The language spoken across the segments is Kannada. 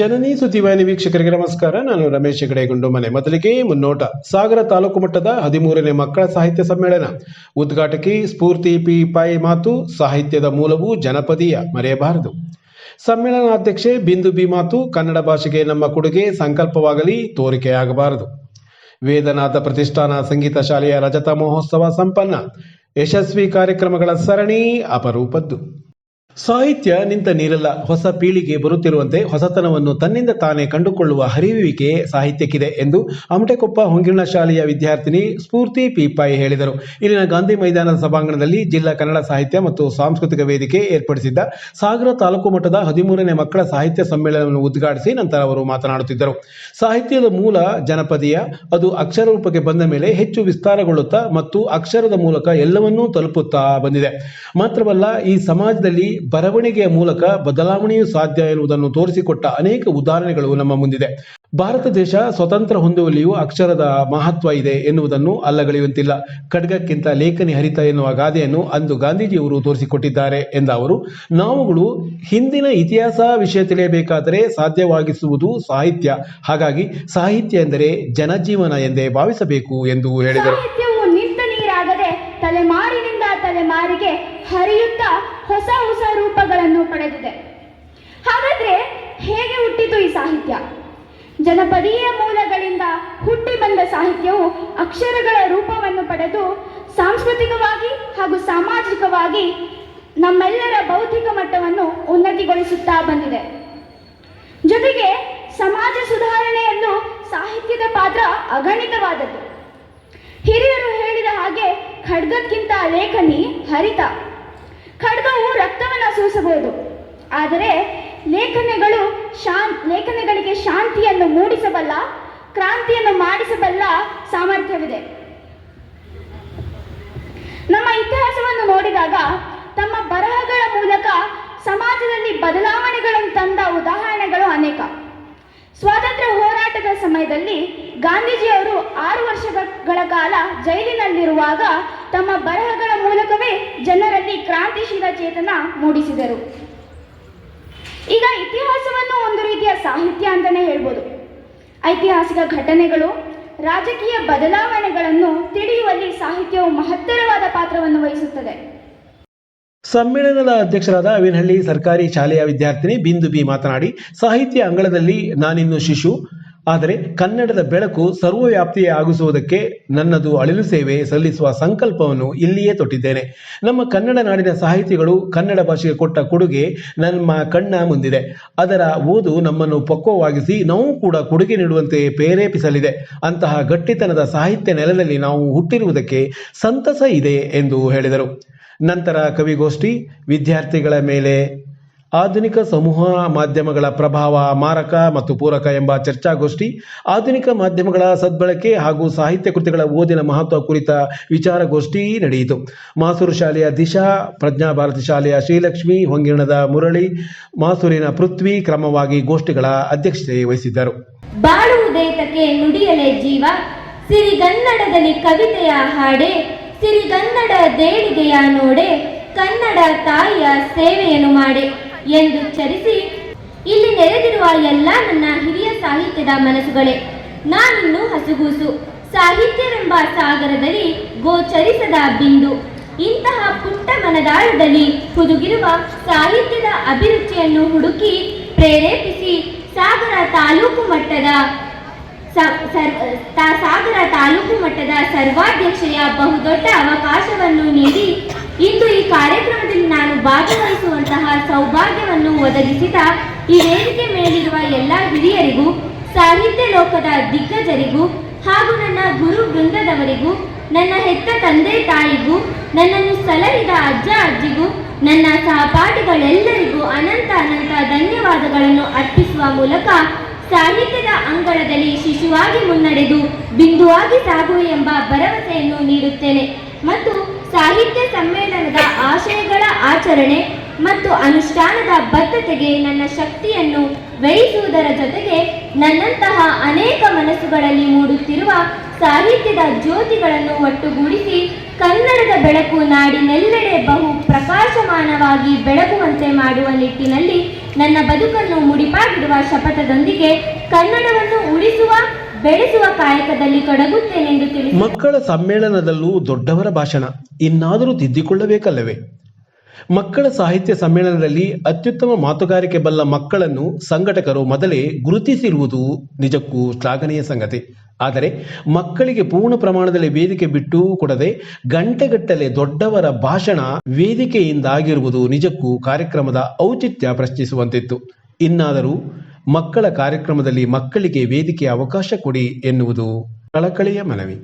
ಜನನಿ ಸುದ್ದಿವಾಹಿನಿ ವೀಕ್ಷಕರಿಗೆ ನಮಸ್ಕಾರ. ನಾನು ರಮೇಶ್ ಹೆಗಡೆಗೊಂಡು ಮನೆ ಮೊದಲಿಗೆ ಮುನ್ನೋಟ. ಸಾಗರ ತಾಲೂಕು ಮಟ್ಟದ ಹದಿಮೂರನೇ ಮಕ್ಕಳ ಸಾಹಿತ್ಯ ಸಮ್ಮೇಳನ. ಉದ್ಘಾಟಕಿ ಸ್ಫೂರ್ತಿ ಪಿ ಪಾಯಿ ಮಾತು, ಸಾಹಿತ್ಯದ ಮೂಲವು ಜನಪದೀಯ ಮರೆಯಬಾರದು. ಸಮ್ಮೇಳನಾಧ್ಯಕ್ಷೆ ಬಿಂದು ಬಿ ಮಾತು, ಕನ್ನಡ ಭಾಷೆಗೆ ನಮ್ಮ ಕೊಡುಗೆ ಸಂಕಲ್ಪವಾಗಲಿ, ತೋರಿಕೆಯಾಗಬಾರದು. ವೇದನಾಥ ಪ್ರತಿಷ್ಠಾನ ಸಂಗೀತ ಶಾಲೆಯ ರಜತ ಮಹೋತ್ಸವ ಸಂಪನ್ನ. ಯಶಸ್ವಿ ಕಾರ್ಯಕ್ರಮಗಳ ಸರಣಿ ಅಪರೂಪದ್ದು. ಸಾಹಿತ್ಯ ನಿಂತ ನೀರಲ್ಲ, ಹೊಸ ಪೀಳಿಗೆ ಬರುತ್ತಿರುವಂತೆ ಹೊಸತನವನ್ನು ತನ್ನಿಂದ ತಾನೇ ಕಂಡುಕೊಳ್ಳುವ ಹರಿವಿಕೆ ಸಾಹಿತ್ಯಕ್ಕಿದೆ ಎಂದು ಅಮಟೆಕೊಪ್ಪ ಹೊಂಗಿರಣ ಶಾಲೆಯ ವಿದ್ಯಾರ್ಥಿನಿ ಸ್ಫೂರ್ತಿ ಪಿಪಾಯಿ ಹೇಳಿದರು. ಇಲ್ಲಿನ ಗಾಂಧಿ ಮೈದಾನದ ಸಭಾಂಗಣದಲ್ಲಿ ಜಿಲ್ಲಾ ಕನ್ನಡ ಸಾಹಿತ್ಯ ಮತ್ತು ಸಾಂಸ್ಕೃತಿಕ ವೇದಿಕೆ ಏರ್ಪಡಿಸಿದ್ದ ಸಾಗರ ತಾಲೂಕು ಮಟ್ಟದ ಹದಿಮೂರನೇ ಮಕ್ಕಳ ಸಾಹಿತ್ಯ ಸಮ್ಮೇಳನವನ್ನು ಉದ್ಘಾಟಿಸಿ ನಂತರ ಅವರು ಮಾತನಾಡುತ್ತಿದ್ದರು. ಸಾಹಿತ್ಯದ ಮೂಲ ಜನಪದೀಯ, ಅದು ಅಕ್ಷರ ರೂಪಕ್ಕೆ ಬಂದ ಮೇಲೆ ಹೆಚ್ಚು ವಿಸ್ತಾರಗೊಳ್ಳುತ್ತಾ ಮತ್ತು ಅಕ್ಷರದ ಮೂಲಕ ಎಲ್ಲವನ್ನೂ ತಲುಪುತ್ತಾ ಬಂದಿದೆ. ಮಾತ್ರವಲ್ಲ, ಈ ಸಮಾಜದಲ್ಲಿ ಬರವಣಿಗೆಯ ಮೂಲಕ ಬದಲಾವಣೆಯೂ ಸಾಧ್ಯ ಎನ್ನುವುದನ್ನು ತೋರಿಸಿಕೊಟ್ಟ ಅನೇಕ ಉದಾಹರಣೆಗಳು ನಮ್ಮ ಮುಂದಿದೆ. ಭಾರತ ದೇಶ ಸ್ವತಂತ್ರ ಹೊಂದುವಲ್ಲಿಯೂ ಅಕ್ಷರದ ಮಹತ್ವ ಇದೆ ಎನ್ನುವುದನ್ನು ಅಲ್ಲಗಳೆಯುವಂತಿಲ್ಲ. ಖಡ್ಗಕ್ಕಿಂತ ಲೇಖನಿ ಹರಿತ ಎನ್ನುವ ಗಾದೆಯನ್ನು ಅಂದು ಗಾಂಧೀಜಿಯವರು ತೋರಿಸಿಕೊಟ್ಟಿದ್ದಾರೆ ಎಂದ ಅವರು, ನಾವುಗಳು ಹಿಂದಿನ ಇತಿಹಾಸ ವಿಷಯ ತಿಳಿಯಬೇಕಾದರೆ ಸಾಧ್ಯವಾಗಿಸುವುದು ಸಾಹಿತ್ಯ. ಹಾಗಾಗಿ ಸಾಹಿತ್ಯ ಎಂದರೆ ಜನಜೀವನ ಎಂದೇ ಭಾವಿಸಬೇಕು ಎಂದು ಹೇಳಿದರು ಸಾಹಿತ್ಯವು ನಿಂತ ನೀರಾಗದೆ ತಲೆಮಾರಿನಿಂದ ತಲೆಮಾರಿಗೆ ಹರಿಯುತ್ತಾ ಹೊಸ ಹೊಸ ರೂಪಗಳನ್ನು ಪಡೆದಿದೆ. ಹಾಗಾದ್ರೆ ಹೇಗೆ ಹುಟ್ಟಿತು ಈ ಸಾಹಿತ್ಯ? ಜನಪದೀಯ ಮೂಲಗಳಿಂದ ಹುಟ್ಟಿ ಬಂದ ಸಾಹಿತ್ಯವು ಅಕ್ಷರಗಳ ರೂಪವನ್ನು ಪಡೆದು ಸಾಂಸ್ಕೃತಿಕವಾಗಿ ಹಾಗೂ ಸಾಮಾಜಿಕವಾಗಿ ನಮ್ಮೆಲ್ಲರ ಬೌದ್ಧಿಕ ಮಟ್ಟವನ್ನು ಉನ್ನತಿಗೊಳಿಸುತ್ತಾ ಬಂದಿದೆ. ಜೊತೆಗೆ ಸಮಾಜ ಸುಧಾರಣೆಯಲ್ಲೂ ಸಾಹಿತ್ಯದ ಪಾತ್ರ ಅಗಣಿತವಾದದ್ದು. ಹಿರಿಯರು ಹೇಳಿದ ಹಾಗೆ ಖಡ್ಗಕ್ಕಿಂತ ಲೇಖನಿ ಹರಿತ. ಖಡ್ಗವು ಸೂಸಬಹುದು. ಆದರೆ ಲೇಖನಗಳು ಶಾನ್, ಲೇಖನಗಳಿಗೆ ಶಾಂತಿಯನ್ನು ಮೂಡಿಸಬಲ್ಲ, ಕ್ರಾಂತಿಯನ್ನು ಮಾಡಿಸಬಲ್ಲ ಸಾಮರ್ಥ್ಯವಿದೆ. ನಮ್ಮ ಇತಿಹಾಸವನ್ನು ನೋಡಿದಾಗ ತಮ್ಮ ಬರಹಗಳ ಮೂಲಕ ಸಮಾಜದಲ್ಲಿ ಬದಲಾವಣೆಗಳನ್ನು ತಂದ ಉದಾಹರಣೆಗಳು ಅನೇಕ. ಸ್ವಾತಂತ್ರ್ಯ ಹೋರಾಟದ ಸಮಯದಲ್ಲಿ ಗಾಂಧೀಜಿಯವರು ಆರು ವರ್ಷಗಳ ಕಾಲ ಜೈಲಿನಲ್ಲಿರುವಾಗ ತಮ್ಮ ಬರಹಗಳ ಮೂಲಕವೇ ಜನರಲ್ಲಿ ಕ್ರಾಂತಿಶೀಲ ಚೇತನ ಮೂಡಿಸಿದರು. ಈಗ ಇತಿಹಾಸವನ್ನು ಒಂದು ರೀತಿಯ ಸಾಹಿತ್ಯ ಅಂತಲೇ ಹೇಳ್ಬೋದು. ಐತಿಹಾಸಿಕ ಘಟನೆಗಳು, ರಾಜಕೀಯ ಬದಲಾವಣೆಗಳನ್ನು ತಿಳಿಯುವಲ್ಲಿ ಸಾಹಿತ್ಯವು ಮಹತ್ತರವಾದ ಪಾತ್ರವನ್ನು ವಹಿಸುತ್ತದೆ. ಸಮ್ಮೇಳನದ ಅಧ್ಯಕ್ಷರಾದ ಅವಿನಹಳ್ಳಿ ಸರ್ಕಾರಿ ಶಾಲೆಯ ವಿದ್ಯಾರ್ಥಿನಿ ಬಿಂದು ಬಿ ಮಾತನಾಡಿ, ಸಾಹಿತ್ಯ ಅಂಗಳದಲ್ಲಿ ನಾನಿನ್ನು ಶಿಶು ಆದರೆ ಕನ್ನಡದ ಬೆಳಕು ಸರ್ವವ್ಯಾಪ್ತಿಯೇ ಆಗಿಸುವುದಕ್ಕೆ ನನ್ನದು ಅಳಿಲು ಸೇವೆ ಸಲ್ಲಿಸುವ ಸಂಕಲ್ಪವನ್ನು ಇಲ್ಲಿಯೇ ತೊಟ್ಟಿದ್ದೇನೆ. ನಮ್ಮ ಕನ್ನಡ ನಾಡಿನ ಸಾಹಿತಿಗಳು ಕನ್ನಡ ಭಾಷೆಗೆ ಕೊಟ್ಟ ಕೊಡುಗೆ ನಮ್ಮ ಕಣ್ಣ ಮುಂದಿದೆ. ಅದರ ಓದು ನಮ್ಮನ್ನು ಪಕ್ವವಾಗಿಸಿ ನಾವು ಕೂಡ ಕೊಡುಗೆ ನೀಡುವಂತೆ ಪ್ರೇರೇಪಿಸಲಿದೆ. ಅಂತಹ ಗಟ್ಟಿತನದ ಸಾಹಿತ್ಯ ನೆಲದಲ್ಲಿ ನಾವು ಹುಟ್ಟಿರುವುದಕ್ಕೆ ಸಂತಸ ಇದೆ ಎಂದು ಹೇಳಿದರು. ನಂತರ ಕವಿಗೋಷ್ಠಿ, ವಿದ್ಯಾರ್ಥಿಗಳ ಮೇಲೆ ಆಧುನಿಕ ಸಮೂಹ ಮಾಧ್ಯಮಗಳ ಪ್ರಭಾವ, ಮಾರಕ ಮತ್ತು ಪೂರಕ ಎಂಬ ಚರ್ಚಾಗೋಷ್ಠಿ, ಆಧುನಿಕ ಮಾಧ್ಯಮಗಳ ಸದ್ಬಳಕೆ ಹಾಗೂ ಸಾಹಿತ್ಯ ಕೃತಿಗಳ ಓದಿನ ಮಹತ್ವ ಕುರಿತ ವಿಚಾರಗೋಷ್ಠಿ ನಡೆಯಿತು. ಮಾಸೂರು ಶಾಲೆಯ ದಿಶಾ ಪ್ರಜ್ಞಾಭಾರತಿ ಶಾಲೆಯ ಶ್ರೀಲಕ್ಷ್ಮಿ ಹೊಂಗಿರಣದ ಮುರಳಿ, ಮಾಸೂರಿನ ಪೃಥ್ವಿ ಕ್ರಮವಾಗಿ ಗೋಷ್ಠಿಗಳ ಅಧ್ಯಕ್ಷತೆ ವಹಿಸಿದ್ದರು. ಬಾಳುವುದೇತಕ್ಕೆ ನುಡಿಯಲೇ ಜೀವ, ಸಿರಿಗನ್ನಡದಲ್ಲಿ ಕವಿತೆಯ ಹಾಡೆ, ಸಿರಿಗನ್ನಡ ದೇಳಿಗೆಯ ನೋಡೆ, ಕನ್ನಡ ತಾಯಿಯ ಸೇವೆಯನ್ನು ಮಾಡೆ. ಎಂದು ಚರಿಸಿ ಇಲ್ಲಿ ನೆರೆದಿರುವ ಎಲ್ಲ ನನ್ನ ಹಿರಿಯ ಸಾಹಿತ್ಯದ ಮನಸ್ಸುಗಳೇ, ನಾನಿನ್ನು ಹಸುಗೂಸು. ಸಾಹಿತ್ಯವೆಂಬ ಸಾಗರದಲ್ಲಿ ಗೋಚರಿಸದ ಬಿಂದು. ಇಂತಹ ಪುಟ್ಟ ಮನದಾಳದಲ್ಲಿ ಹುದುಗಿರುವ ಸಾಹಿತ್ಯದ ಅಭಿರುಚಿಯನ್ನು ಹುಡುಕಿ ಪ್ರೇರೇಪಿಸಿ ಸಾಗರ ತಾಲೂಕು ಮಟ್ಟದ ಸಾಗರ ತಾಲೂಕು ಮಟ್ಟದ ಸರ್ವಾಧ್ಯಕ್ಷೆಯ ಬಹುದೊಡ್ಡ ಅವಕಾಶವನ್ನು ನೀಡಿ ಇಂದು ಈ ಕಾರ್ಯಕ್ರಮದಲ್ಲಿ ನಾನು ಭಾಗವಹಿಸುವಂತಹ ಸೌಭಾಗ್ಯವನ್ನು ಒದಗಿಸಿದ ಈ ವೇದಿಕೆ ಮೇಲಿರುವ ಎಲ್ಲ ಹಿರಿಯರಿಗೂ, ಸಾಹಿತ್ಯ ಲೋಕದ ದಿಗ್ಗಜರಿಗೂ ಹಾಗೂ ನನ್ನ ಗುರು ವೃಂದದವರಿಗೂ, ನನ್ನ ಹೆತ್ತ ತಂದೆ ತಾಯಿಗೂ, ನನ್ನನ್ನು ಸಲಹಿದ ಅಜ್ಜ ಅಜ್ಜಿಗೂ, ನನ್ನ ಸಹಪಾಠಿಗಳೆಲ್ಲರಿಗೂ ಅನಂತ ಅನಂತ ಧನ್ಯವಾದಗಳನ್ನು ಅರ್ಪಿಸುವ ಮೂಲಕ ಸಾಹಿತ್ಯದ ಅಂಗಳದಲ್ಲಿ ಶಿಶುವಾಗಿ ಮುನ್ನಡೆದು ಬಿಂದುವಾಗಿ ಸಾಗು ಎಂಬ ಭರವಸೆಯನ್ನು ನೀಡುತ್ತೇನೆ. ಮತ್ತು ಸಾಹಿತ್ಯ ಸಮ್ಮೇಳನದ ಆಶಯಗಳ ಆಚರಣೆ ಮತ್ತು ಅನುಷ್ಠಾನದ ಬದ್ಧತೆಗೆ ನನ್ನ ಶಕ್ತಿಯನ್ನು ವ್ಯಯಿಸುವುದರ ಜೊತೆಗೆ ನನ್ನಂತಹ ಅನೇಕ ಮನಸ್ಸುಗಳಲ್ಲಿ ಮೂಡುತ್ತಿರುವ ಸಾಹಿತ್ಯದ ಜ್ಯೋತಿಗಳನ್ನು ಒಟ್ಟುಗೂಡಿಸಿ ಕನ್ನಡದ ಬೆಳಕು ನಾಡಿನೆಲ್ಲೆಡೆ ಬಹು ಪ್ರಕಾಶಮಾನವಾಗಿ ಬೆಳಗುವಂತೆ ಮಾಡುವ ನಿಟ್ಟಿನಲ್ಲಿ ನನ್ನ ಬದುಕನ್ನು ಮುಡಿಪಾಗಿಡುವ ಶಪಥದೊಂದಿಗೆ ಕನ್ನಡವನ್ನು ಉಳಿಸುವ ಬೆಳೆಸುವ ಕಾಯಕದಲ್ಲಿ ತೊಡಗುತ್ತೇನೆಂದು ತಿಳಿಸಿ ಮಕ್ಕಳ ಸಮ್ಮೇಳನದಲ್ಲೂ ದೊಡ್ಡವರ ಭಾಷಣ. ಇನ್ನಾದರೂ ತಿದ್ದಿಕೊಳ್ಳಬೇಕಲ್ಲವೇ? ಮಕ್ಕಳ ಸಾಹಿತ್ಯ ಸಮ್ಮೇಳನದಲ್ಲಿ ಅತ್ಯುತ್ತಮ ಮಾತುಗಾರಿಕೆ ಬಲ್ಲ ಮಕ್ಕಳನ್ನು ಸಂಘಟಕರು ಮೊದಲೇ ಗುರುತಿಸಿರುವುದು ನಿಜಕ್ಕೂ ಶ್ಲಾಘನೀಯ ಸಂಗತಿ. ಆದರೆ ಮಕ್ಕಳಿಗೆ ಪೂರ್ಣ ಪ್ರಮಾಣದಲ್ಲಿ ವೇದಿಕೆ ಬಿಟ್ಟು ಕೊಡದೆ ಗಂಟೆಗಟ್ಟಲೆ ದೊಡ್ಡವರ ಭಾಷಣ ವೇದಿಕೆಯಿಂದಾಗಿರುವುದು ನಿಜಕ್ಕೂ ಕಾರ್ಯಕ್ರಮದ ಔಚಿತ್ಯ ಪ್ರಶ್ನಿಸುವಂತಿತ್ತು. ಇನ್ನಾದರೂ ಮಕ್ಕಳ ಕಾರ್ಯಕ್ರಮದಲ್ಲಿ ಮಕ್ಕಳಿಗೆ ವೇದಿಕೆ ಅವಕಾಶ ಕೊಡಿ ಎನ್ನುವುದು ಕಳಕಳಿಯ ಮನವಿ.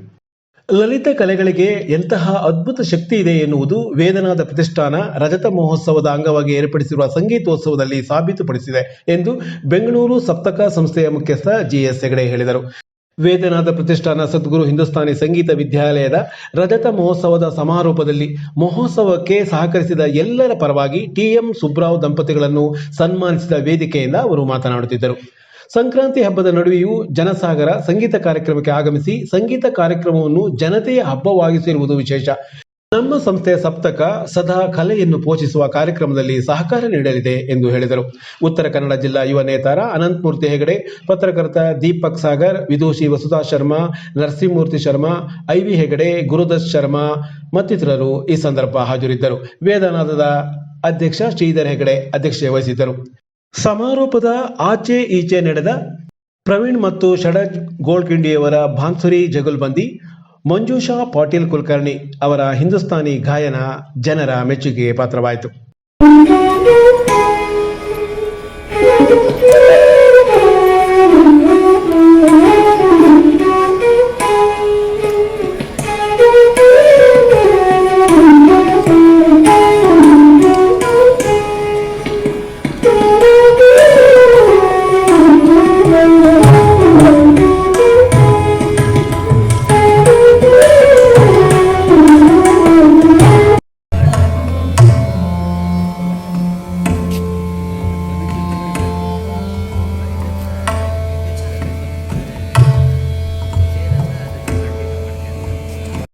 ಲಲಿತ ಕಲೆಗಳಿಗೆ ಎಂತಹ ಅದ್ಭುತ ಶಕ್ತಿ ಇದೆ ಎನ್ನುವುದು ವೇದನಾದ ಪ್ರತಿಷ್ಠಾನ ರಜತ ಮಹೋತ್ಸವದ ಅಂಗವಾಗಿ ಏರ್ಪಡಿಸಿರುವ ಸಂಗೀತೋತ್ಸವದಲ್ಲಿ ಸಾಬೀತುಪಡಿಸಿದೆ ಎಂದು ಬೆಂಗಳೂರು ಸಪ್ತಕ ಸಂಸ್ಥೆಯ ಮುಖ್ಯಸ್ಥ ಜಿಎಸ್ ಹೆಗಡೆ ಹೇಳಿದರು. ವೇದನಾದ ಪ್ರತಿಷ್ಠಾನ ಸದ್ಗುರು ಹಿಂದೂಸ್ತಾನಿ ಸಂಗೀತ ವಿದ್ಯಾಲಯದ ರಜತ ಮಹೋತ್ಸವದ ಸಮಾರೋಪದಲ್ಲಿ ಮಹೋತ್ಸವಕ್ಕೆ ಸಹಕರಿಸಿದ ಎಲ್ಲರ ಪರವಾಗಿ ಟಿಎಂ ಸುಬ್ರಾವ್ ದಂಪತಿಗಳನ್ನು ಸನ್ಮಾನಿಸಿದ ವೇದಿಕೆಯಿಂದ ಅವರು ಮಾತನಾಡುತ್ತಿದ್ದರು. ಸಂಕ್ರಾಂತಿ ಹಬ್ಬದ ನಡುವೆಯೂ ಜನಸಾಗರ ಸಂಗೀತ ಕಾರ್ಯಕ್ರಮಕ್ಕೆ ಆಗಮಿಸಿ ಸಂಗೀತ ಕಾರ್ಯಕ್ರಮವನ್ನು ಜನತೆಯ ಹಬ್ಬವಾಗಿಸಿರುವುದು ವಿಶೇಷ. ನಮ್ಮ ಸಂಸ್ಥೆಯ ಸಪ್ತಕ ಸದಾ ಕಲೆಯನ್ನು ಪೋಷಿಸುವ ಕಾರ್ಯಕ್ರಮದಲ್ಲಿ ಸಹಕಾರ ನೀಡಲಿದೆ ಎಂದು ಹೇಳಿದರು. ಉತ್ತರ ಕನ್ನಡ ಜಿಲ್ಲಾ ಯುವ ನೇತಾರ ಅನಂತಮೂರ್ತಿ ಹೆಗಡೆ, ಪತ್ರಕರ್ತ ದೀಪಕ್ ಸಾಗರ್, ವಿದೂಷಿ ವಸುಧಾ ಶರ್ಮಾ, ನರಸಿಂಹಮೂರ್ತಿ ಶರ್ಮಾ ಐವಿ ಹೆಗಡೆ, ಗುರುದತ್ ಶರ್ಮಾ ಮತ್ತಿತರರು ಈ ಸಂದರ್ಭ ಹಾಜರಿದ್ದರು. ವೇದನಾದದ ಅಧ್ಯಕ್ಷ ಶ್ರೀಧರ್ ಹೆಗಡೆ ಅಧ್ಯಕ್ಷತೆ ವಹಿಸಿದ್ದರು. ಸಮಾರೋಪದ ಆಚೆ ಈಚೆ ನಡೆದ ಪ್ರವೀಣ್ ಮತ್ತು ಷಡಜ್ ಗೋಲ್ಕಿಂಡಿಯವರ ಭಾನ್ಸುರಿ ಜಗುಲ್ಬಂದಿ ಮಂಜುಷಾ ಪಾಟೀಲ್ ಕುಲಕರ್ಣಿ ಅವರ ಹಿಂದೂಸ್ತಾನಿ ಗಾಯನ ಜನರ ಮೆಚ್ಚುಗೆಗೆ ಪಾತ್ರವಾಯಿತು.